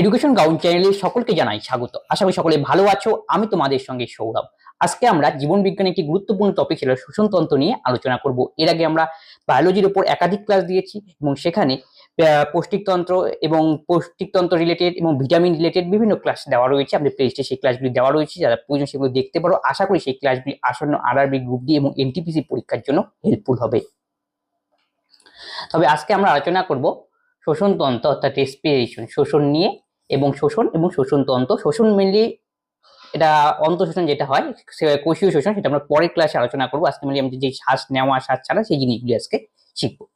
Education gown চ্যানেলে সকলকে জানাই স্বাগত। আশা করি সকলে ভালো আছো, আমি তোমাদের সঙ্গে সৌরভ। আজকে আমরা জীবন বিজ্ঞানের একটি গুরুত্বপূর্ণ টপিক ছিল শোষণতন্ত্র নিয়ে আলোচনা করব। এর আগে আমরা বায়োলজির উপর একাধিক ক্লাস দিয়েছি এবং সেখানে পৌষ্টিকতন্ত্র এবং পৌষ্টিকতন্ত্র রিলেটেড এবং ভিটামিন রিলেটেড বিভিন্ন ক্লাস দেওয়া রয়েছে। আমাদের প্লেলিস্টে সেই ক্লাসগুলি দেওয়া রয়েছে, যারা প্রয়োজন সেগুলো দেখতে পারো। আশা করি সেই ক্লাসগুলি আসন্ন আরআরবি গ্রুপ ডি এবং এনটিপিসি পরীক্ষার জন্য হেল্পফুল হবে। তবে আজকে আমরা আলোচনা করব শোষণতন্ত্র অর্থাৎ রেসপিরেশন শোষণ নিয়ে। এবং শোষণ এবং শোষণ শোষণতন্ত্র শোষণ মেনলি এটা অন্তঃশোষণ যেটা হয় কোষীয় শোষণ, সেটা আমরা পরের ক্লাসে আলোচনা করব। আজকে মেনলি আমাদের যে শ্বাস নেওয়া, শ্বাস ছাড়া সেই জিনিসগুলি আজকে শিখব।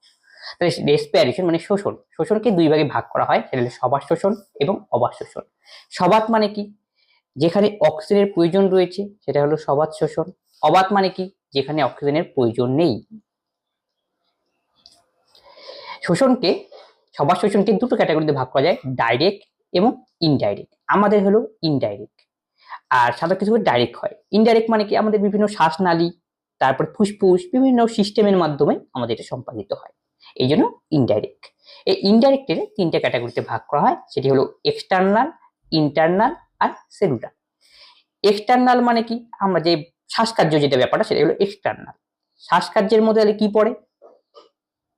তাহলে রেসপিরেশন মানে শোষণ। শোষণকে দুই ভাগে ভাগ করা হয়, সেটা হলো সবাত শোষণ এবং অবাত শোষণ। সবাত মানে কি? যেখানে অক্সিজেনের প্রয়োজন রয়েছে, সেটা হলো সবাত শোষণ। অবাত মানে কি? যেখানে অক্সিজেনের প্রয়োজন নেই। শোষণকে, সবার শোষণকে দুটো ক্যাটাগরিতে ভাগ করা যায়। ডাইরেক্ট এবং ইনডাইরেক্ট আমাদের হলো ইনডাইরেক্ট আর সাদা কিছু ডাইরেক্ট হয়। ইনডাইরেক্ট মানে কি? আমাদের বিভিন্ন শ্বাসনালী, তারপর ফুসফুস, বিভিন্ন সিস্টেমের মাধ্যমে আমাদের এটা সম্পাদিত হয়। এই জন্য ইনডাইরেক্ট এই ইনডাইরেক্টের তিনটা ক্যাটাগরিতে ভাগ করা হয়। সেটি হলো এক্সটার্নাল ইন্টারনাল আর সেলুলার এক্সটার্নাল মানে কি? আমরা যে শ্বাসকার্য যেটা ব্যাপারটা, সেটা হলো এক্সটার্নাল শ্বাসকার্যের মধ্যে তাহলে কি পড়ে?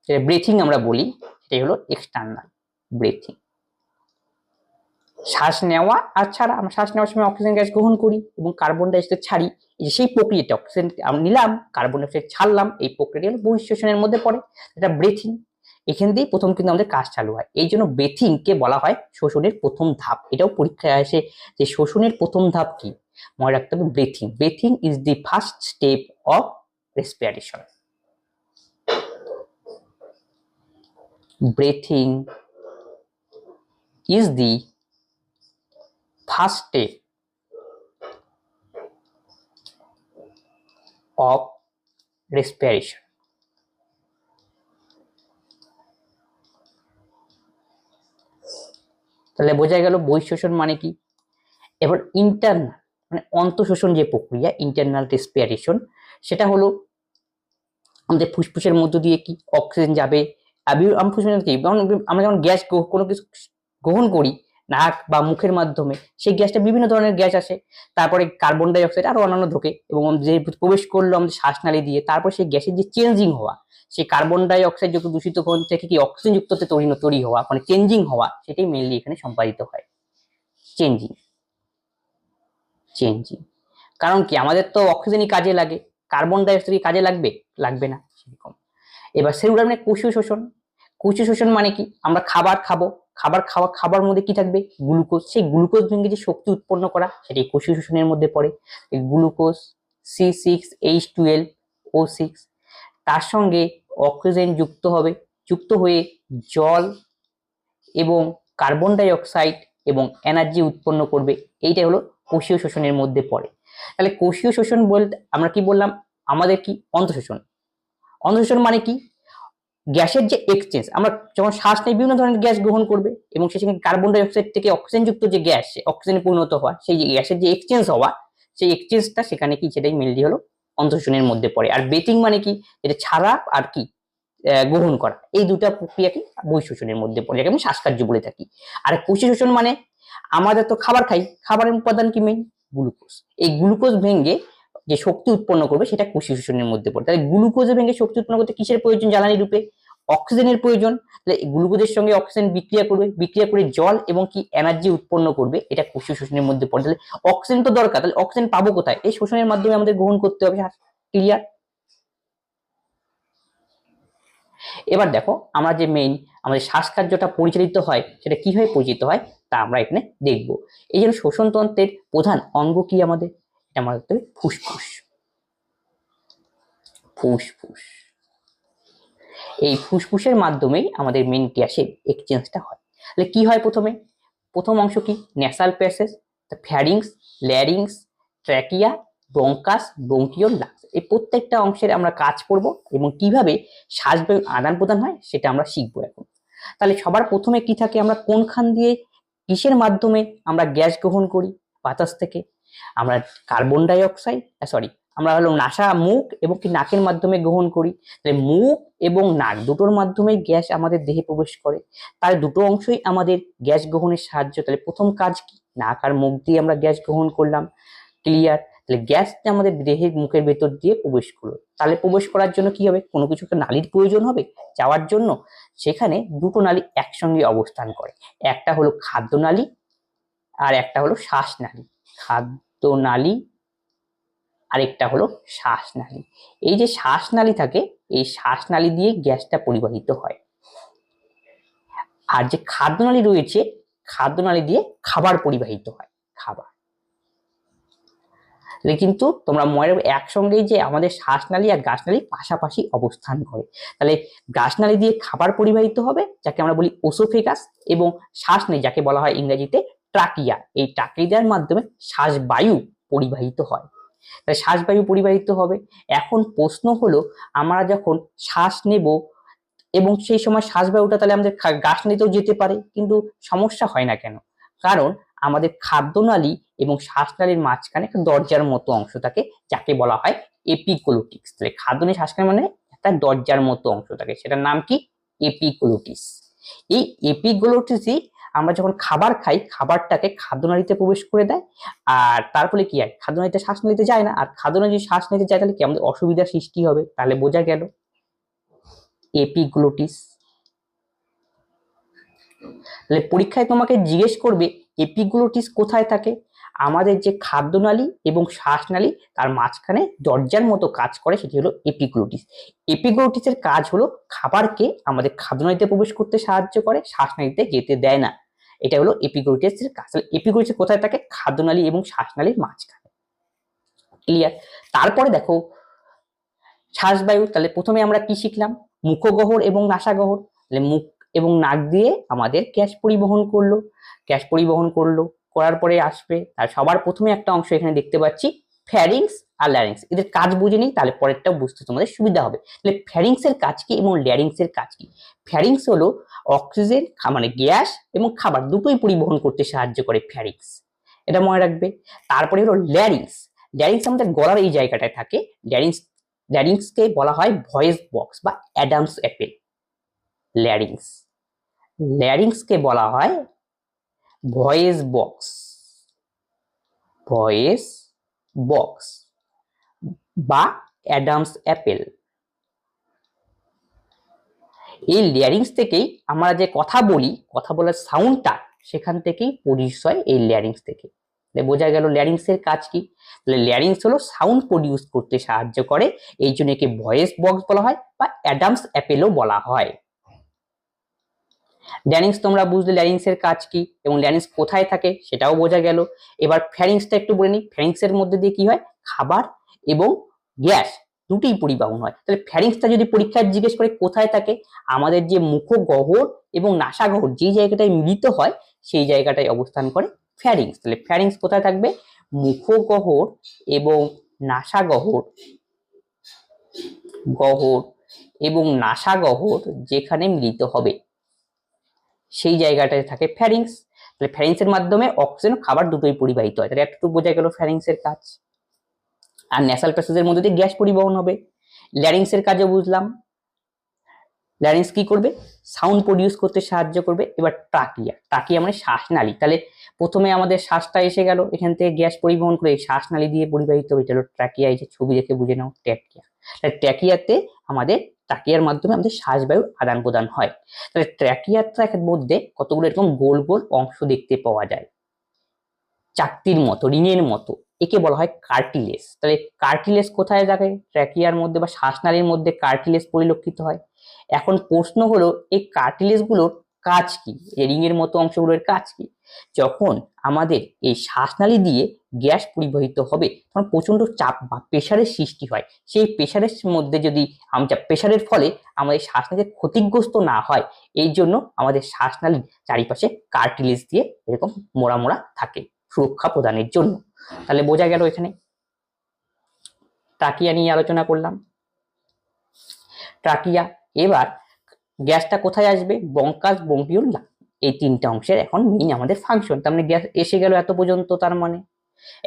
ব্রেথিং আমরা বলি। সেটাই হলো এক্সটার্নাল ব্রেথিং শ্বাস নেওয়া, আর ছাড়া আমরা শ্বাস নেওয়ার সময় অক্সিজেন গ্যাস গ্রহণ করি এবং কার্বন ডাইঅক্সাইড ছাড়ি। এই যে সেই প্রক্রিয়াটা অক্সিজেন নিলাম কার্বন ডাইঅক্সাইড ছাড়লাম, এই প্রক্রিয়াটি হলো বহিঃশ্বসনের মধ্যে পড়ে এটা ব্রেথিং এখান দিয়েই প্রথম কিন্তু আমাদের কাজ চালু হয়। এই জন্য ব্রেথিং কে বলা হয় শোষণের প্রথম ধাপ। এটাও পরীক্ষায় আসে যে শোষণের প্রথম ধাপ কি? মনে রাখতে হবে breathing breathing is the first step of respiration breathing is the first step of respiration তাহলে বোঝা গেল বহিঃশ্বসন মানে কি? এবার ইন্টারনাল মানে অন্তঃশোষণ যে প্রক্রিয়া ইন্টারনাল রেসপিয়ারেশন সেটা হলো আমাদের ফুসফুসের মধ্য দিয়ে কি? অক্সিজেন যাবে। যেমন আমরা যেমন গ্যাস কোনো কিছু গ্রহণ করি নাক বা মুখের মাধ্যমে সেই গ্যাসটা বিভিন্ন ধরনের গ্যাস আসে। তারপরে কার্বন ডাই অক্সাইড আরও অন্যান্য ঢোকে এবং যে প্রবেশ করল আমাদের শ্বাসনালী দিয়ে, তারপর সেই গ্যাসের যে চেঞ্জিং হওয়া, সেই কার্বন ডাই অক্সাইড যুক্ত দূষিত কোণ থেকে কি অক্সিজেন যুক্ততে তৈরি তৈরি হওয়া মানে চেঞ্জিং হওয়া, সেটাই মেনলি এখানে সম্পাদিত হয়। চেঞ্জিং চেঞ্জিং কারণ কি আমাদের তো অক্সিজেনই কাজে লাগে কার্বন ডাই অক্সাইড কাজে লাগবে? লাগবে না, সেরকম। এবার সেলুলার মানে কোষীয় শোষণ কোষীয় শোষণ মানে কি? আমরা খাবার খাব খাবার খাওয়া, খাবার মধ্যে কি থাকবে? গ্লুকোজ। সেই গ্লুকোজ ভেঙে যে শক্তি উৎপন্ন করা সেটাই কোষীয় শোষণের মধ্যে পড়ে। Glucose C six H twelve O six তার সঙ্গে অক্সিজেন যুক্ত হবে, যুক্ত হয়ে জল এবং কার্বন ডাই অক্সাইড এবং এনার্জি উৎপন্ন করবে। এইটাই হলো কোষীয় শোষণের মধ্যে পড়ে। তাহলে কোষীয় শোষণ বলতে আমরা কি বললাম? আমাদের কি? অন্তঃশোষণ অন্তঃশোষণ মানে কি? গ্যাসের যে এক্সচেঞ্জ আমরা যখন শ্বাস নেই, বিভিন্ন ধরনের গ্যাস গ্রহণ করবে এবং সেখানে কার্বন ডাই অক্সাইড থেকে অক্সিজেন যুক্ত যে গ্যাস অক্সিজেনে পরিণত হওয়া, সেই যে গ্যাসের যে এক্সচেঞ্জ হওয়া, সেই এক্সচেঞ্জটা সেখানে কি, সেটাই মেনলি হলো অন্তঃশোষণের মধ্যে পড়ে। আর বেটিং মানে কি? এটা ছাড়া আর কি গ্রহণ করা। এই দুটা প্রক্রিয়াকে বহিঃশোষণের মধ্যে পড়ে যাকে আমি শ্বাসকার্য বলে থাকি। আর কোষী শোষণ মানে আমাদের তো খাবার খাই, খাবারের উপাদান কি মেইন গ্লুকোজ এই গ্লুকোজ ভেঙে যে শক্তি উৎপন্ন করবে সেটা কোষী শোষণের মধ্যে পড়ে। তাহলে গ্লুকোজ ভেঙে শক্তি উৎপন্ন করতে কিসের প্রয়োজন? জ্বালানি রূপে। অক্সিজেনের প্রয়োজন। তাহলে গ্লুকোজের সঙ্গে অক্সিজেন বিক্রিয়া করবে। বিক্রিয়া করে জল এবং কি এনার্জি উৎপন্ন করবে, এটা কোষীয় শোষণের মধ্যে পড়ে। তাহলে অক্সিজেন তো দরকার। তাহলে অক্সিজেন পাবো কোথায়? এই শোষণের মাধ্যমে আমাদের গ্রহণ করতে হবে। ক্লিয়ার এবার দেখো, আমরা যে মেইন আমাদের শ্বাসকার্যটা পরিচালিত হয়, সেটা কীভাবে পরিচিত হয়? তা আমরা এখানে দেখব। এই জন্য শোষণতন্ত্রের প্রধান অঙ্গ কি আমাদের? এটা হবে ফুসফুস। ফুসফুস। এই ফুসফুসের মাধ্যমেই আমাদের মেন গ্যাসের এক্সচেঞ্জটা হয়। তাহলে কি হয় প্রথমে? প্রথম অংশ কি? Nasal passage pharynx larynx trachea bronchus bronchiole lux এই প্রত্যেকটা অংশের আমরা কাজ করব এবং কীভাবে শ্বাসবায়ু আদান প্রদান হয় সেটা আমরা শিখব এখন। তাহলে সবার প্রথমে কি থাকে? আমরা কোনখান দিয়ে কিসের মাধ্যমে আমরা গ্যাস গ্রহণ করি? বাতাস থেকে। আমরা কার্বন ডাই অক্সাইড সরি আমরা হলো নাসা, মুখ এবং কি নাকের মাধ্যমে গ্রহণ করি। তাহলে মুখ এবং নাক দুটোর মাধ্যমে গ্যাস আমাদের দেহে প্রবেশ করে। তার দুটো অংশই আমাদের গ্যাস গ্রহণের সাহায্য। তাহলে প্রথম কাজ কি? নাক আর মুখ দিয়ে আমরা গ্যাস গ্রহণ করলাম। ক্লিয়ার তাহলে গ্যাসটা আমাদের দেহের মুখের ভেতর দিয়ে প্রবেশ করল। তাহলে প্রবেশ করার জন্য কি হবে? কোনো কিছু একটা নালীর প্রয়োজন হবে? যাওয়ার জন্য? সেখানে দুটো নালী একসঙ্গে অবস্থান করে। একটা হলো খাদ্য নালী আর একটা হলো শ্বাসনালী খাদ্যনালী আরেকটা হলো শ্বাসনালী এই যে শ্বাসনালী থাকে, এই শ্বাসনালী দিয়ে গ্যাসটা পরিবাহিত হয়। আর যে খাদ্যনালী রয়েছে খাদ্যনালী দিয়ে খাবার পরিবাহিত হয়, খাবার। কিন্তু তোমরা মনে রাখবে, একসঙ্গেই যে আমাদের শ্বাসনালী আর গাছনালী পাশাপাশি অবস্থান করে। তাহলে গাছনালী দিয়ে খাবার পরিবাহিত হবে, যাকে আমরা বলি ওসোফেগাস, এবং শ্বাসনালী যাকে বলা হয় ইংরেজিতে ট্রাকিয়া। এই ট্রাকিয়ার মাধ্যমে শ্বাসবায়ু পরিবাহিত হয়। তাই শ্বাসবায়ু পরিবাহিত হবে। এখন প্রশ্ন হলো, আমরা যখন শ্বাস নেব এবং সেই সময় শ্বাসবায়ুটা তাহলে আমাদের খা- নিতেও যেতে পারে, কিন্তু সমস্যা হয় না কেন? কারণ আমাদের খাদ্যনালী এবং শ্বাসনালীর মাঝখানে একটা দরজার মতো অংশ থাকে, যাকে বলা হয় এপিকোলোটিক্স। তাহলে খাদ্যনালী শ্বাসনালী মানে একটা দরজার মতো অংশ থাকে, সেটার নাম কি? এপিকোলোটিস। এই এপিগ্লোটিসই আমরা যখন খাবার খাই, খাবারটাকে খাদ্যনালীতে প্রবেশ করে দেয়। আর তার ফলে কি হয়? খাদ্যনালীতে শ্বাস নিতে যায় না। আর খাদ্যনালী যদি শ্বাস নিতে যায়, তাহলে কি আমাদের অসুবিধার সৃষ্টি হবে? তাহলে বোঝা গেল এপিগ্লোটিস। তাহলে পরীক্ষায় তোমাকে জিজ্ঞেস করবে, এপিগ্লোটিস কোথায় থাকে? আমাদের যে খাদ্যনালী এবং শ্বাসনালী, তার মাঝখানে দরজার মতো কাজ করে সেটি হলো এপিগ্লোটিস। এপিগ্লোটিসের কাজ হলো খাবারকে আমাদের খাদ্যনালীতে প্রবেশ করতে সাহায্য করে, শ্বাসনালীতে যেতে দেয় না। এটা হলো এপিগ্লোটিসের কাজ। তাহলে এপিগ্লোটিস কোথায় থাকে? খাদ্যনালী এবং শ্বাসনালীর মাঝখানে। ক্লিয়ার তারপরে দেখো, শ্বাসবায়ু, তাহলে প্রথমে আমরা কি শিখলাম? মুখগহ্বর এবং নাসাগহ্বর। তাহলে মুখ এবং নাক দিয়ে আমাদের গ্যাস পরিবহন করল। গ্যাস পরিবহন করল। করার পরে আসবে। আর সবার প্রথমে একটা অংশ এখানে দেখতে পাচ্ছি ফ্যারিংস আর ল্যারিংস এদের কাজ বুঝে নিই তাহলে পরেরটা বুঝতে তোমাদের সুবিধা হবে। তাহলে ফ্যারিংস এর কাজ কি এবং ল্যারিংস এর কাজ কি? ফ্যারিংস হলো অক্সিজেন মানে গ্যাস এবং খাবার, দুটোই পরিবহন করতে সাহায্য করে ফ্যারিংস এটা মনে রাখবে। তারপরে হলো ল্যারিংস ল্যারিংস আমাদের গলার এই জায়গাটায় থাকে। ল্যারিংস ল্যারিংসকে বলা হয় ভয়েস বক্স বা অ্যাডামস অ্যাপেল। ল্যারিংস ল্যারিংসকে বলা হয় ভয়েস বক্স। ভয়েস বক্স বা অ্যাডামস অ্যাপেল। এই ল্যারিংস থেকেই আমরা যে কথা বলি, কথা বলার সাউন্ডটা, সেখান থেকেই প্রডিউস হয় এই ল্যারিংস থেকে। বোঝা গেল ল্যারিংসের কাজ কি? তাহলে ল্যারিংস হলো সাউন্ড প্রডিউস করতে সাহায্য করে, এই জন্য একে ভয়েস বক্স বলা হয় বা অ্যাডামস অ্যাপেলও বলা হয়। ল্যারিংস তোমরা বুঝলে ল্যারিংস এর কাজ কি এবং ল্যারিংস কোথায় থাকে সেটাও বোঝা গেল। এবার ফ্যারিংসটা একটু বলে নিই। ফ্যারিংস এর মধ্যে দিয়ে কি হয়? খাবার এবং গ্যাস দুটোই পরিবহন হয়। তাহলে ফ্যারিংসটা যদি পরীক্ষায় জিজ্ঞেস করে কোথায় থাকে, আমাদের যে মুখগহ্বর এবং নাসাগহ্বর যে জায়গাটায় মিলিত হয়, সেই জায়গাটায় অবস্থান করে ফ্যারিংস তাহলে ফ্যারিংস কোথায় থাকবে? মুখগহ্বর এবং নাসাগহ্বর। গহ্বর এবং নাসাগহ্বর যেখানে মিলিত হবে। সেই জায়গাটায় থাকে ফ্যারিংস। তাহলে ফ্যারিংসের মাধ্যমে অক্সিজেন খাবার দুটোই পরিবাহিত হয়। তাহলে একটু বোঝা গেল ফ্যারিংসের কাজ। আর ন্যাশাল প্যাসেজের মধ্যে দিয়ে গ্যাস পরিবহন হবে। ল্যারিংসের কাজও বুঝলাম। ল্যারিংস কি করবে? সাউন্ড প্রডিউস করতে সাহায্য করবে। এবার ট্রাকিয়া। ট্রাকিয়া মানে শ্বাসনালী তাহলে প্রথমে আমাদের শ্বাসটা এসে গেল এখান থেকে গ্যাস পরিবহন করে। শ্বাসনালী দিয়ে পরিবাহিত এটা হলো ট্রাকিয়া। এই যে ছবি দেখে বুঝে নাও, ট্যাকিয়া। তাহলে ট্র্যাকিয়াতে আমাদের ট্রাকিয়ার মাধ্যমে আমাদের শ্বাসবায়ুর আদান প্রদান হয়। তাহলে ট্র্যাকিয়ার মধ্যে কতগুলো এরকম গোল গোল অংশ দেখতে পাওয়া যায়? চাকতির মতো রিংয়ের মতো, একে বলা হয় কার্টিলেস তাহলে কার্টিলেস কোথায় থাকে ট্র্যাকিয়ার মধ্যে বা শ্বাসনালীর মধ্যে কার্টিলেস পরিলক্ষিত হয়। এখন প্রশ্ন হলো, এই কার্টিলেসগুলোর কাজ কি? এই রিংয়ের মতো অংশগুলোর কাজ কি? যখন আমাদের এই শ্বাসনালী দিয়ে গ্যাস পরিবাহিত হবে, তখন প্রচণ্ড চাপ বা প্রেশারের সৃষ্টি হয়। সেই প্রেশারের মধ্যে যদি আমরা প্রেশারের ফলে আমাদের শ্বাসনালী ক্ষতিগ্রস্ত না হয়, এই জন্য আমাদের শ্বাসনালীর চারিপাশে কার্টিলেজ দিয়ে এরকম মোড়া মোড়া থাকে সুরক্ষা প্রদানের জন্য। তাহলে বোঝা গেল এখানে। ট্রাকিয়া নিয়ে আলোচনা করলাম। ট্রাকিয়া, এবার গ্যাসটা কোথায় আসবে? বঙ্কাস বঙ্কিউল এই তিনটা অংশের এখন মেইন আমাদের ফাংশন তার মানে গ্যাস এসে গেল এত পর্যন্ত তার মানে।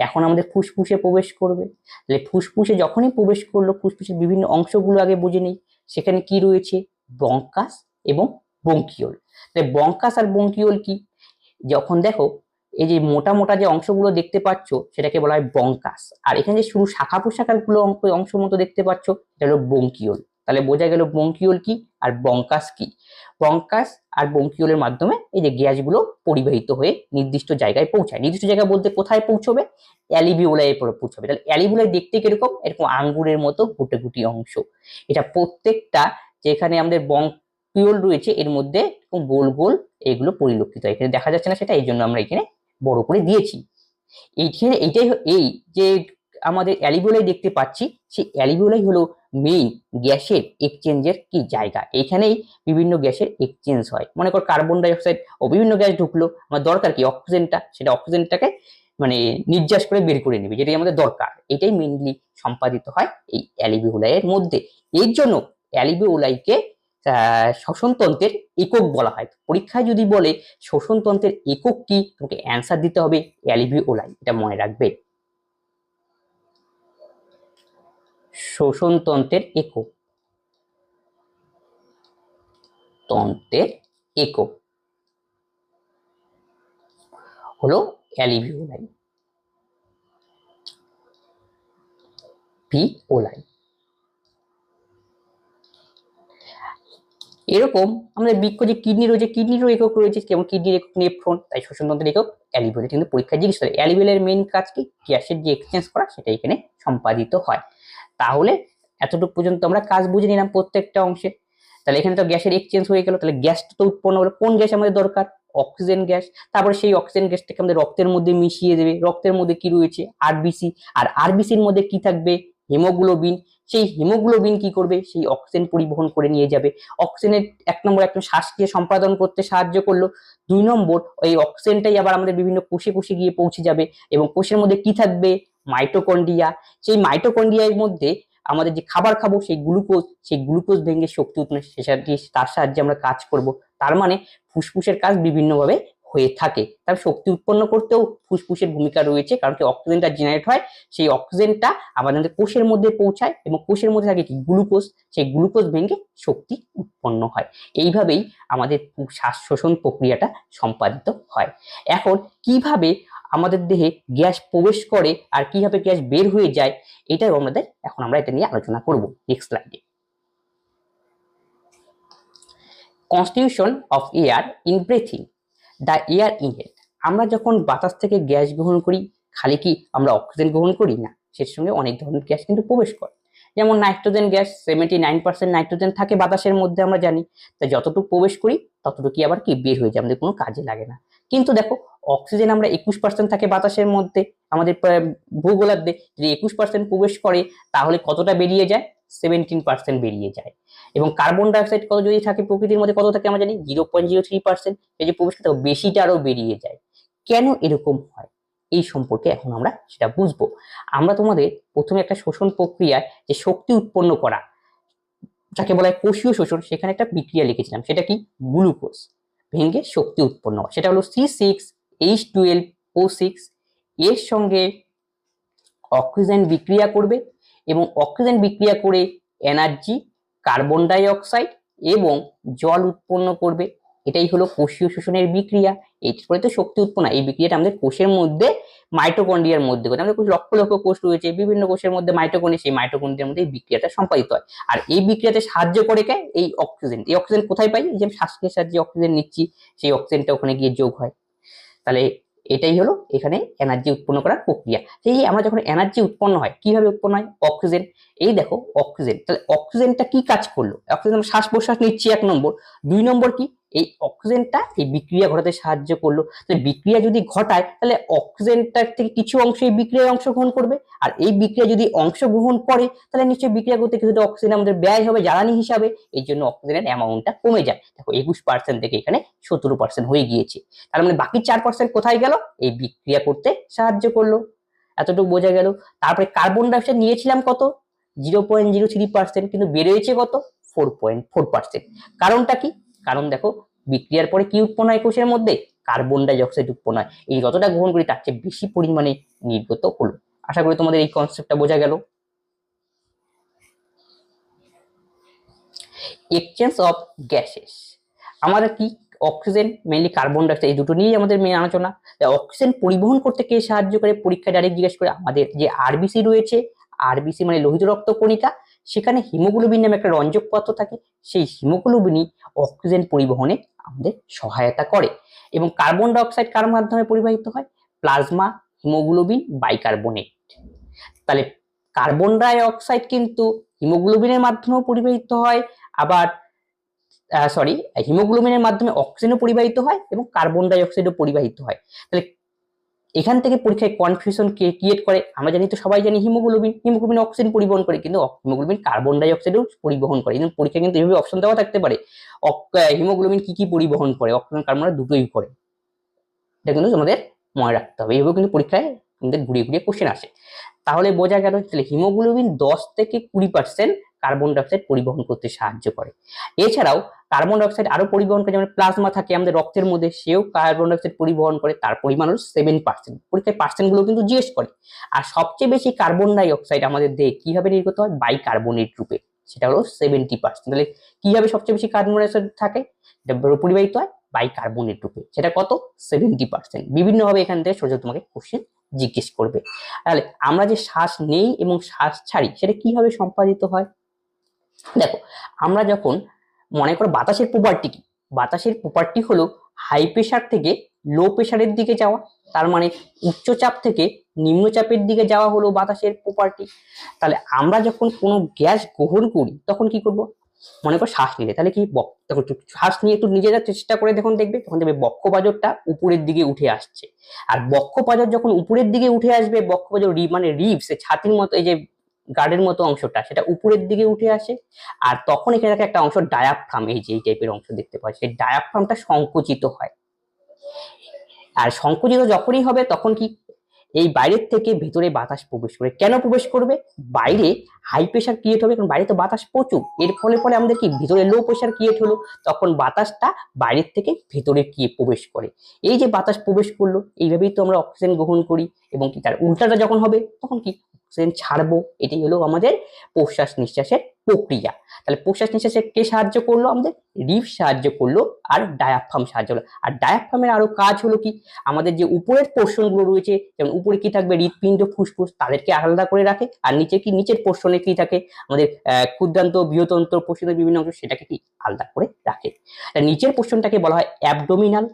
এখন আমাদের ফুসফুসে প্রবেশ করবে। তাহলে ফুসফুসে যখনই প্রবেশ করল, ফুসফুসের বিভিন্ন অংশগুলো আগে বুঝে নিই। সেখানে কি রয়েছে? ব্রঙ্কাস এবং বঙ্কিওল তাহলে ব্রঙ্কাস আর বঙ্কিওল কি? যখন দেখো, এই যে মোটা মোটা যে অংশগুলো দেখতে পাচ্ছ, সেটাকে বলা হয় বঙ্কাস আর এখানে যে শুরু শাখা প্রশাখাগুলো অংশ মতো দেখতে পাচ্ছ, এটা হলো বঙ্কিওল তাহলে বোঝা গেল বঙ্কিওল কি আর বঙ্কাস কি? বঙ্কাস আর বঙ্কিওলের মাধ্যমে এই যে গ্যাসগুলো পরিবাহিত হয়ে নির্দিষ্ট জায়গায় পৌঁছায়। নির্দিষ্ট জায়গা বলতে কোথায় পৌঁছবে? অ্যালিভিওলায় পৌঁছবে। তাহলে অ্যালিভিওলাই দেখতে কীরকম? এরকম আঙ্গুরের মতো গুটে গুটি অংশ। এটা প্রত্যেকটা যেখানে আমাদের বঙ্কিওল রয়েছে, এর মধ্যে গোল গোল এগুলো পরিলক্ষিত হয়। এখানে দেখা যাচ্ছে না সেটা, এই জন্য আমরা এখানে বড় করে দিয়েছি। এইখানে এইটাই এই যে আমাদের অ্যালিভিওলাই দেখতে পাচ্ছি। সেই অ্যালিভিওলাই হলো মেইন গ্যাসের এক্সচেঞ্জের কি জায়গা? এখানেই বিভিন্ন গ্যাসের এক্সচেঞ্জ হয়। মনে কর কার্বন ডাইঅক্সাইড ও বিভিন্ন গ্যাস ঢুকলো। আমার দরকার কি? অক্সিজেনটা সেটা অক্সিজেনটাকে মানে নির্যাস করে বের করে নেবে, যেটাই আমাদের দরকার। এটাই মেইনলি সম্পাদিত হয় এই অ্যালিভিওলাইয়ের মধ্যে। এর জন্য অ্যালিভিওলাইকে শ্বসনতন্ত্রের একক বলা হয়। পরীক্ষায় যদি বলে শ্বসনতন্ত্রের একক কি? তোমাকে অ্যান্সার দিতে হবে অ্যালিভিওলাই এটা মনে রাখবে। শোষণতন্ত্রের একক। তন্ত্রের একক হলো অ্যালিভিওলাই ভিওলাই এরকম আমাদের বৃক্ষ যে কিডনি রয়েছে কিডনিরও একক রয়েছে, যেমন কিডনির একক নেফ্রন, তাই শোষণতন্ত্রের একক অ্যালিভিওলাই কিন্তু পরীক্ষায় জিজ্ঞেস করে অ্যালিভিওলের মেইন কাজ কি? গ্যাসের যে এক্সচেঞ্জ করা, সেটা এখানে সম্পাদিত হয়। তাহলে এতটুকু পর্যন্ত আমরা কাজ বুঝে নিলাম প্রত্যেকটা অংশে। তাহলে এখানে তো গ্যাসের এক্সচেঞ্জ হয়ে গেল, তাহলে গ্যাসটা তো উৎপন্ন হলো। কোন গ্যাস আমাদের দরকার? Oxygen gas. তারপরে সেই অক্সিজেন গ্যাসটাকে আমাদের রক্তের মধ্যে মিশিয়ে দেবে। রক্তের মধ্যে কি রয়েছে? আরবিসি আর আরবিসির মধ্যে কি থাকবে? হিমোগ্লোবিন সেই হিমোগ্লোবিন কি করবে? সেই অক্সিজেন পরিবহন করে নিয়ে যাবে। অক্সিজেনের এক নম্বর একদম শ্বাসকে সম্পাদন করতে সাহায্য করল। দুই নম্বর ওই অক্সিজেনটাই আবার আমাদের বিভিন্ন কোষে কোষে গিয়ে পৌঁছে যাবে। এবং কোষের মধ্যে কি থাকবে? মাইটোকন্ড্রিয়া সেই মাইটোকন্ডিয়ার মধ্যে আমাদের যে খাবার খাব, সেই গ্লুকোজ সেই গ্লুকোজ ভেঙে শক্তি উৎপন্ন সেটা দিয়ে তার সাহায্যে আমরা কাজ করব। তার মানে ফুসফুসের কাজ বিভিন্নভাবে হয়ে থাকে। তার শক্তি উৎপন্ন করতেও ফুসফুসের ভূমিকা রয়েছে, কারণ কি অক্সিজেনটা জেনারেট হয়, সেই অক্সিজেনটা আমাদের কোষের মধ্যে পৌঁছায় এবং কোষের মধ্যে থাকে কি? গ্লুকোজ সেই গ্লুকোজ ভেঙে শক্তি উৎপন্ন হয়। এইভাবেই আমাদের শ্বাস শোষণ প্রক্রিয়াটা সম্পাদিত হয়। এখন কীভাবে আমাদের দেহে গ্যাস প্রবেশ করে আর কীভাবে গ্যাস বের হয়ে যায় এটাই আমাদের এখন আমরা এটা নিয়ে আলোচনা করব নেক্সট স্লাইডে constitution of air in breathing the air inhale আমরা যখন বাতাস থেকে গ্যাস গ্রহণ করি, খালি কি আমরা অক্সিজেন গ্রহণ করি না? সের সঙ্গে অনেক ধরনের গ্যাস কিন্তু প্রবেশ করে। যেমন nitrogen gas, seventy nine percent nitrogen থাকে বাতাসের মধ্যে আমরা জানি। তাই যতটুকু প্রবেশ করি ততটুকু আবার কি বের হয়ে যায়, আমাদের কোনো কাজে লাগে না। কিন্তু দেখো, অক্সিজেন আমরা একুশ পার্সেন্ট থাকে বাতাসের মধ্যে, আমাদের ভূগোলার্ধে যদি একুশ পার্সেন্ট প্রবেশ করে, তাহলে কতটা বেরিয়ে যায়? সেভেন্টিন পার্সেন্ট বেরিয়ে যায়। এবং কার্বন ডাইঅক্সাইড কত যদি থাকে প্রকৃতির মধ্যে, কত থাকে আমরা জানি? Zero point zero three percent যে প্রবেশ করতে বেশিটা আরও বেরিয়ে যায়। কেন এরকম হয়? এই সম্পর্কে এখন আমরা সেটা বুঝব। আমরা তোমাদের প্রথমে একটা শোষণ প্রক্রিয়ায় যে শক্তি উৎপন্ন করা, যাকে বলা হয় কোষীয় শোষণ, সেখানে একটা বিক্রিয়া লিখেছিলাম। সেটা কি? গ্লুকোজ। ভেঙে শক্তি উৎপন্ন সেটা হলো C six H twelve O six এর সঙ্গে অক্সিজেন বিক্রিয়া করবে এবং অক্সিজেন বিক্রিয়া করে এনার্জি কার্বন ডাই অক্সাইড এবং জল উৎপন্ন করবে। এটাই হলো কোষীয় শোষণের বিক্রিয়া। এরপরে তো শক্তি উৎপন্ন। এই বিক্রিয়াটা আমাদের কোষের মধ্যে মাইটোকন্ড্রিয়ার মধ্যে ঘটে আমাদের কোষ লক্ষ লক্ষ কোষ রয়েছে, বিভিন্ন কোষের মধ্যে মাইটোকন্ড্রিয়া সেই মাইটোকন্ড্রিয়ার মধ্যে এই বিক্রিয়াটা সম্পাদিত হয়। আর এই বিক্রিয়াতে সাহায্য করে কে? এই অক্সিজেন এই অক্সিজেন কোথায় পাই? যে শ্বাসের সাহায্যে অক্সিজেন নিচ্ছি, সেই অক্সিজেনটা ওখানে গিয়ে যোগ হয়। তাহলে এটাই হলো এখানে এনার্জি উৎপন্ন করার প্রক্রিয়া। সেই আমরা যখন এনার্জি উৎপন্ন হয়, কীভাবে উৎপন্ন হয়? অক্সিজেন এই দেখো অক্সিজেন তাহলে অক্সিজেনটা কি কাজ করল? অক্সিজেন শ্বাস প্রশ্বাস নিচ্ছি এক নম্বর। দুই নম্বর কি? এই অক্সিজেনটা এই বিক্রিয়া ঘটাতে সাহায্য করল। তাহলে বিক্রিয়া যদি ঘটায়, তাহলে অক্সিজেনটার থেকে কিছু অংশ এই বিক্রিয়ায় অংশগ্রহণ করবে। আর এই বিক্রিয়া যদি অংশগ্রহণ করে, তাহলে নিশ্চয়ই বিক্রিয়া করতে কিছুটা অক্সিজেন আমাদের ব্যয় হবে জ্বালানি হিসাবে। এই জন্য অক্সিজেনের অ্যামাউন্টটা কমে যায়। দেখো, একুশ পার্সেন্ট থেকে এখানে সতেরো পার্সেন্ট হয়ে গিয়েছে। তার মানে বাকি চার পার্সেন্ট কোথায় গেল? এই বিক্রিয়া করতে সাহায্য করল। এতটুকু বোঝা গেল। তারপরে কার্বন ডাইঅক্সাইড নিয়েছিলাম কত? Zero point zero three percent কিন্তু বেড়েছে কত? ফোর পয়েন্ট ফোর পার্সেন্ট কারণটা কি? কারণ দেখো, বিক্রিয়ার পরে কি উৎপন্ন হয় কোষের মধ্যে? কার্বন ডাই অক্সাইড উৎপন্ন হয়। এই যতটা গ্রহণ করি, তার চেয়ে বেশি পরিমাণে নির্গত হলো। আশা করি তোমাদের এই কনসেপ্টটা বোঝা গেল। এক্সচেঞ্জ অফ গ্যাসেস আমাদের কি অক্সিজেন মেনলি কার্বন ডাইঅক্সাইড এই দুটো নিয়েই আমাদের মেন আলোচনা। অক্সিজেন পরিবহন করতে কে সাহায্য করে? পরীক্ষা ডাইরেক্ট জিজ্ঞেস করে আমাদের যে আরবিসি রয়েছে। আরবিসি মানে লোহিত রক্ত কণিকা। সেখানে হিমোগ্লোবিন নামে একটা রঞ্জক পদার্থ থাকে। সেই হিমোগ্লোবিনই অক্সিজেন পরিবহনে আমাদের সহায়তা করে এবং কার্বন ডাইঅক্সাইড কার মাধ্যমে পরিবাহিত হয়? Plasma, haemoglobin, bicarbonate. তাহলে কার্বন ডাই অক্সাইড কিন্তু হিমোগ্লোবিনের মাধ্যমেও পরিবাহিত হয়, আবার সরি হিমোগ্লোবিনের মাধ্যমে অক্সিজেনও পরিবাহিত হয় এবং কার্বন ডাই অক্সাইডও পরিবাহিত হয়। তাহলে এখান থেকে পরীক্ষায় কনফিউশন ক্রিয়েট করে, আমরা জানি তো সবাই জানি হিমোগ্লোবিন হিমোগ্লোবিন অক্সিজেন পরিবহন করে, কিন্তু হিমোগ্লোবিন কার্বন ডাই অক্সাইডও পরিবহন করে। কিন্তু পরীক্ষা কিন্তু এভাবে অপশন দেওয়া থাকতে পারে। হিমোগ্লোবিন কি কি পরিবহন করে অক্সিজেন কার্বন দুটোই করে। এটা কিন্তু আমাদের মনে রাখতে হবে। এইভাবে কিন্তু পরীক্ষায় আমাদের ঘুরিয়ে ঘুরিয়ে কোশ্চেন আসে। তাহলে বোঝা গেল তাহলে হিমোগ্লোবিন দশ থেকে কুড়ি পার্সেন্ট কার্বন ডাইঅক্সাইড পরিবহন করতে সাহায্য করে। এছাড়াও কার্বন ডাইঅক্সাইড আরও পরিবহন করে, যেমন প্লাজমা থাকে আমাদের রক্তের মধ্যে, সেও কার্বন ডাইঅক্সাইড পরিবহন করে, তার পরিমাণ হলো সেভেন পার্সেন্ট পরীক্ষায় পার্সেন্টগুলো কিন্তু জিজ্ঞেস করে। আর সবচেয়ে বেশি কার্বন ডাইঅক্সাইড আমাদের দেহে কীভাবে নির্গত হয়? বাই কার্বনেট রূপে। সেটা হলো সেভেন্টি পার্সেন্ট তাহলে কীভাবে সবচেয়ে বেশি কার্বন ডাইঅক্সাইড থাকে? পরিবাহিত হয় বাই কার্বনেট রূপে। সেটা কত? সেভেন্টি পার্সেন্ট বিভিন্নভাবে এখান থেকে সোজা তোমাকে কোশ্চেন জিজ্ঞেস করবে। তাহলে আমরা যে শ্বাস নেই এবং শ্বাস ছাড়ি, সেটা কীভাবে সম্পাদিত হয়? দেখো, আমরা যখন মনে করো বাতাসের প্রপার্টি কি? বাতাসের প্রপার্টি হলো হাই প্রেশার থেকে লো প্রেশারের দিকে যাওয়া। তার মানে উচ্চচাপ থেকে নিম্নচাপের দিকে যাওয়া হলো বাতাসের প্রপার্টি তাহলে আমরা যখন কোনো গ্যাস গ্রহণ করি, তখন কি করব? মনে করো শ্বাস নিলে তাহলে কি তখন শ্বাস নিয়ে একটু নিজে যাওয়ার চেষ্টা করে দেখুন দেখবে, তখন দেখবে বক্ষপাজরটা উপরের দিকে উঠে আসছে। আর বক্ষপাজর যখন উপরের দিকে উঠে আসবে, বক্ষপাজর মানে রিবস ছাতির মতো এই যে গার্ডের মতো অংশটা সেটা উপরের দিকে উঠে আসে। আর তখন এখানে থাকে একটা অংশ ডায়াফ্রাম এই যে, এই টাইপের অংশ দেখতে পাচ্ছি সেই ডায়াফ্রামটা সংকুচিত হয়। আর সংকুচিত যখনই হবে তখন কি? এই বাইরের থেকে ভেতরে বাতাস প্রবেশ করে। কেন প্রবেশ করবে? বাইরে হাই প্রেশার ক্রিয়েট হবে, কারণ বাইরে তো বাতাস প্রচুর। এর ফলে ফলে আমাদের কি? ভিতরে লো প্রেশার ক্রিয়েট হলো। তখন বাতাসটা বাইরের থেকে ভেতরে গিয়ে প্রবেশ করে। এই যে বাতাস প্রবেশ করল, এইভাবেই তো আমরা অক্সিজেন গ্রহণ করি এবং কি? তার উল্টাটা যখন হবে, তখন কি? অক্সিজেন ছাড়বো, এটাই হলো আমাদের প্রশ্বাস নিঃশ্বাসের প্রক্রিয়া। তাহলে প্রশ্বাস নিঃশ্বাসে কে সাহায্য করল আমাদের? রিফ সাহায্য করল আর ডায়াফ্রাম সাহায্য করল। আর ডায়াফ্রামের আরও কাজ হলো কি? আমাদের যে উপরের পোর্শনগুলো রয়েছে, যেমন উপরে কি থাকবে? হৃৎপিণ্ড, ফুসফুস, তাদেরকে আলাদা করে রাখে। আর নিচে কি? নিচের পোর্শনে কি থাকে? আমাদের ক্ষুদ্রান্ত, বৃহতন্ত্র, পোষিত বিভিন্ন অংশ, সেটাকে কি? আলাদা করে রাখে। নিচের পোর্শনটাকে বলা হয় অ্যাবডোমিনাল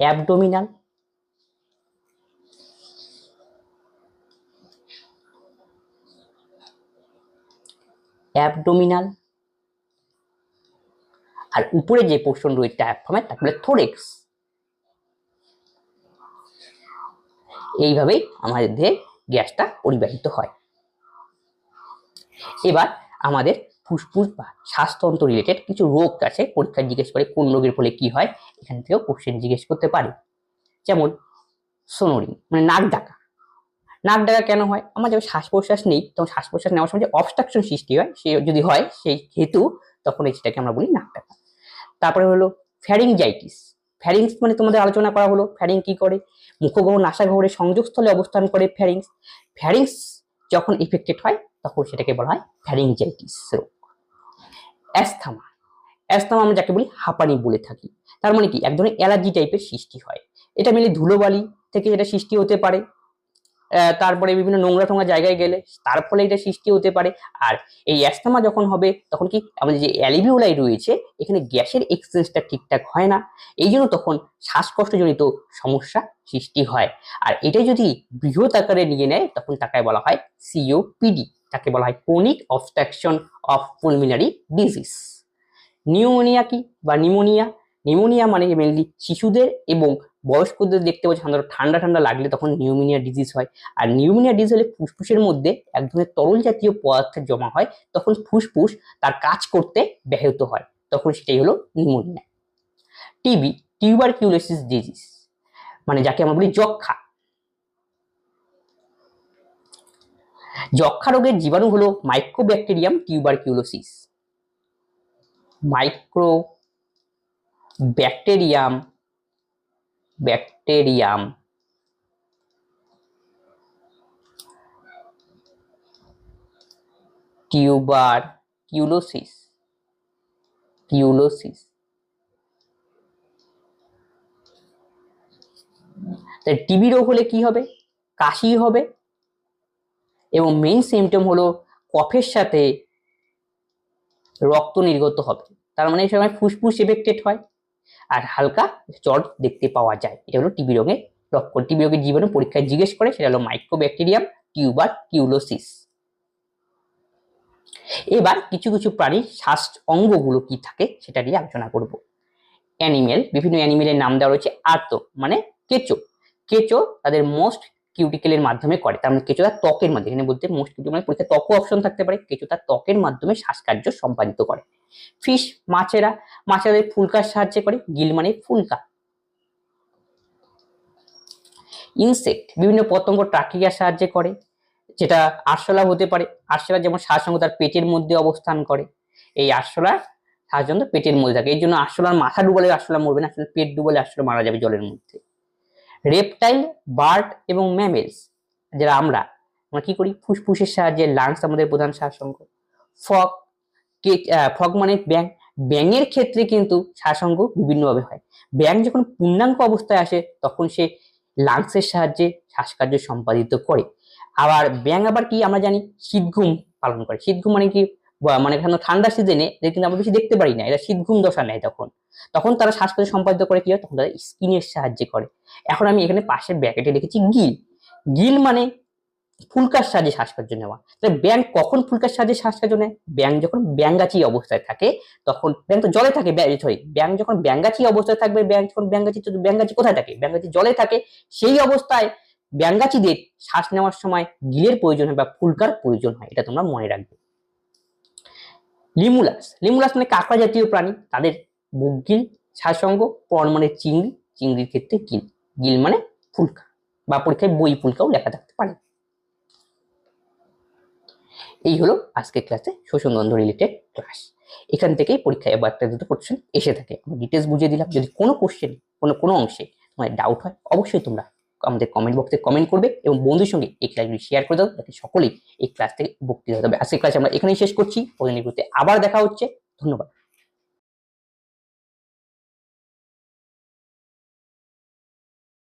অ্যাবডোমিনাল অ্যাবডোমিনাল আর উপরে যে পোর্শন রয়েছে ডায়াফ্রামের তাকে বলে থোরেক্স এইভাবেই আমাদের গ্যাসটা পরিবাহিত হয়। এবার আমাদের ফুসফুস বা শ্বাসতন্ত্র রিলেটেড কিছু রোগ আছে পরীক্ষা জিজ্ঞেস করে কোন রোগের ফলে কি হয়, এখান থেকেও কোশ্চেন জিজ্ঞেস করতে পারে। যেমন সোনোরিং মানে নাক ডাকা। নাক ডাকা কেন হয়? আমার যখন শ্বাস প্রশ্বাস নেই, তখন শ্বাস প্রশ্বাস নেওয়ার সময় যে অবস্ট্রাকশন সৃষ্টি হয়, সে যদি হয়, সেই হেতু, তখন এই সেটাকে আমরা বলি নাক ডাকা। তারপরে হলো ফ্যারিংজাইটিস ফ্যারিংস মানে তোমাদের আলোচনা করা হলো ফ্যারিং কি করে? মুখগহ নাসাগহরের সংযোগস্থলে অবস্থান করে ফ্যারিংস ফ্যারিংস যখন ইফেক্টেড হয়, তখন সেটাকে বলা হয় ফ্যারিংজাইটিস রোগ। অ্যাস্থমা অ্যাস্থমা আমরা যাকে বলি হাঁপানি বলে থাকি। তার মানে কি? এক ধরনের অ্যালার্জি টাইপের সৃষ্টি হয়। এটা মিলে ধুলোবালি থেকে যেটা সৃষ্টি হতে পারে। তারপরে বিভিন্ন নোংরা টোংরা জায়গায় গেলে তার ফলে এটা সৃষ্টি হতে পারে। আর এই অ্যাস্থামা যখন হবে, তখন কি আমাদের যে অ্যালিভিওলাই রয়েছে, এখানে গ্যাসের এক্সচেঞ্জটা ঠিকঠাক হয় না। এই জন্য তখন শ্বাসকষ্টজনিত সমস্যা সৃষ্টি হয়। আর এটা যদি বৃহৎ আকারে নিয়ে নেয়, তখন তাকে বলা হয় সিওপিডি তাকে বলা হয় chronic obstruction of pulmonary disease pneumonia কি বা নিউমোনিয়া? নিউমোনিয়া মানে মেনলি শিশুদের এবং বয়স্কদের দেখতে পাচ্ছি, সাধারণত ঠান্ডা ঠান্ডা লাগলে তখন নিউমোনিয়া ডিজিজ হয়। আর নিউমোনিয়া ডিজিজ হলে ফুসফুসের মধ্যে এক ধরনের তরল জাতীয় পদার্থের জমা হয়, তখন ফুসফুস তার কাজ করতে ব্যাহত হয়। তখন সেটাই হলো নিউমোনিয়া টিবি টিউবারকিউলোসিস ডিজিজ মানে যাকে আমরা বলি যক্ষা যক্ষা রোগের জীবাণু হলো mycobacterium tuberculosis micro bacterium bacterium. Tuberculosis TB রোগ হলে কি হবে? কাশি হবে। এবং মেইন সিমটম হলো কফের সাথে রক্ত নির্গত হবে। তার মানে এই সময় ফুসফুস এফেক্টেড হয়। আর হালকা জ্বর দেখতে পাওয়া যায়। এটা হলো টিবি রোগের লক্ষণ। টিবি রোগের জীবাণু পরীক্ষায় জিজ্ঞেস করে, সেটা হলো মাইক্রোব্যাকটেরিয়াম টিউবার কিউলোসিস এবার কিছু কিছু প্রাণীর শ্বাস অঙ্গগুলো কি থাকে সেটা নিয়ে আলোচনা করব। অ্যানিমেল বিভিন্ন অ্যানিমেলের নাম দেওয়া রয়েছে আর্ত মানে কেঁচো। কেঁচো তাদের মোস্ট কিউটিকেলের মাধ্যমে করে। তার মানে কেঁচো ত্বকের মাধ্যমে এখানে বলতে মোস্ট মানে পরীক্ষা ত্বকও অপশন থাকতে পারে কেঁচো ত্বকের মাধ্যমে শ্বাসকার্য সম্পাদিত করে। ফিশ মাছেরা মাছেরা ফুলকার সাহায্যে করে, গিল মানে ফুলকা। ইনসেক্ট বিভিন্ন পতঙ্গ ট্রাকিয়ার সাহায্যে করে, যেটা আরশোলা হতে পারে। আরশোলা যেমন শ্বাসঙ্গ তার পেটের মধ্যে অবস্থান করে, এই আরশোলা সাধারণত পেটের মধ্যে থাকে। এই জন্য আরশোলার মাথা ডুবালে আরশোলা মরবে না আসলে পেট ডুবালে আরশোলা মারা যাবে জলের মধ্যে। রেপটাইল বার্ড এবং ম্যামেলস যারা আমরা আমরা কি করি? ফুসফুসের সাহায্যে লাংস আমাদের প্রধান শ্বাসঙ্গ। ফগ ফগ মানে ব্যাং ব্যাঙের ক্ষেত্রে কিন্তু শ্বাসঙ্গ বিভিন্নভাবে হয়। ব্যাং যখন পূর্ণাঙ্গ অবস্থায় আসে, তখন সে লাংসের সাহায্যে শ্বাসকার্য সম্পাদিত করে। আবার ব্যাং আবার কি আমরা জানি? শীতঘুম পালন করে। শীতঘুম মানে কি? বা মানে এখানে ঠান্ডা সিজনে কিন্তু আমরা বেশি দেখতে পারি না, এরা শীতঘুম দশা নেয় তখন। তখন তারা শ্বাসকার্য সম্পাদিত করে কি হয়? তখন তারা স্কিনের সাহায্যে করে। এখন আমি এখানে পাশের ব্র্যাকেটে লিখেছি গিল গিল মানে ফুলকার সাহায্যে শ্বাসকার্য নেওয়া। তাহলে ব্যাং কখন ফুলকার সাহায্যে শ্বাসকার্য নেয়? ব্যাং যখন ব্যাঙ্গাচি অবস্থায় থাকে, তখন ব্যাং তো জলে থাকে সরি ব্যাং যখন ব্যাঙ্গাচি অবস্থায় থাকবে ব্যাং যখন ব্যাঙ্গাচি ব্যাঙ্গাচি কোথায় থাকে? ব্যাঙ্গাচি জলে থাকে, সেই অবস্থায় ব্যাঙ্গাচিদের শ্বাস নেওয়ার সময় গিলের প্রয়োজন হয় বা ফুলকার প্রয়োজন হয়, এটা তোমরা মনে রাখবে। লিমুলাস। লিমুলাস মানে কাঁকড়া জাতীয় প্রাণী। তাদের বুক গিল শ্বাসঙ্গ পর মানে চিংড়ি। চিংড়ির ক্ষেত্রে গিল। গিল মানে ফুলকা বা পরীক্ষায় বই ফুলকাও লেখা থাকতে পারে। এই হলো আজকের ক্লাসে শোষণ দ্বন্দ্ব রিলেটেড ক্লাস এখান থেকেই পরীক্ষায় এবার একটা দুটো কোশ্চেন এসে থাকে। আমি ডিটেলস বুঝিয়ে দিলাম। যদি কোনো কোশ্চেন কোনো কোনো অংশে তোমার ডাউট হয়, অবশ্যই তোমরা আমাদের কমেন্ট বক্সে কমেন্ট করবে এবং বন্ধুর সঙ্গে এই ক্লাসগুলি শেয়ার করে দাও যাতে সকলেই এই ক্লাস থেকে উপকৃত হতে হবে আজকের ক্লাস আমরা এখানেই শেষ করছি। ওদের আবার দেখা হচ্ছে। ধন্যবাদ।